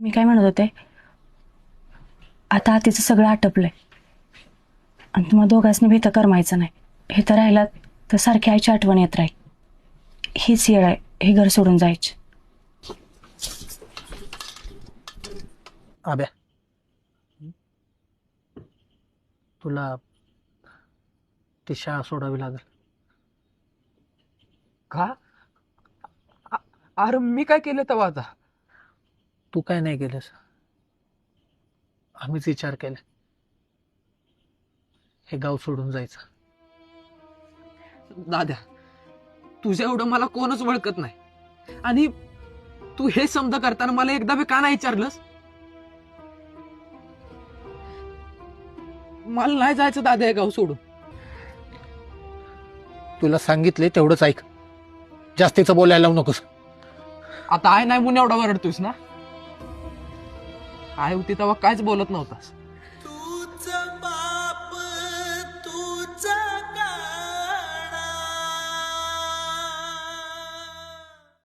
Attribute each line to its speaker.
Speaker 1: मी काय म्हणत होते? आता तिचं सगळं आटपलंय. आणि तुम्हाला दोघांनी भीत करमायचं नाही. हे तर राहिला तर सारखी आईची आठवण येत राहील. हीच येळ आहे हे घर सोडून जायची.
Speaker 2: आब्या. तुला ती शाळा सोडावी लागेल.
Speaker 3: का? अरे मी काय केलं तेव्हा आता?
Speaker 2: तू काय नाही केलंस आम्हीच विचार केला. हे गाव सोडून जायचं.
Speaker 3: दाद्या तुझ्या एवढं मला कोणच ओळखत नाही. आणि तू हे समजा करताना मला एकदा बी का नाही विचारलंस? मला नाही जायचं दाद्या हे गाव सोडून.
Speaker 2: तुला सांगितले तेवढंच ऐक. जास्तीचं बोलायला लावू नकोस.
Speaker 3: आता आय नाही म्हणून एवढा वरडतोयस ना? आहे होती तेव्हा काहीच बोलत नव्हतास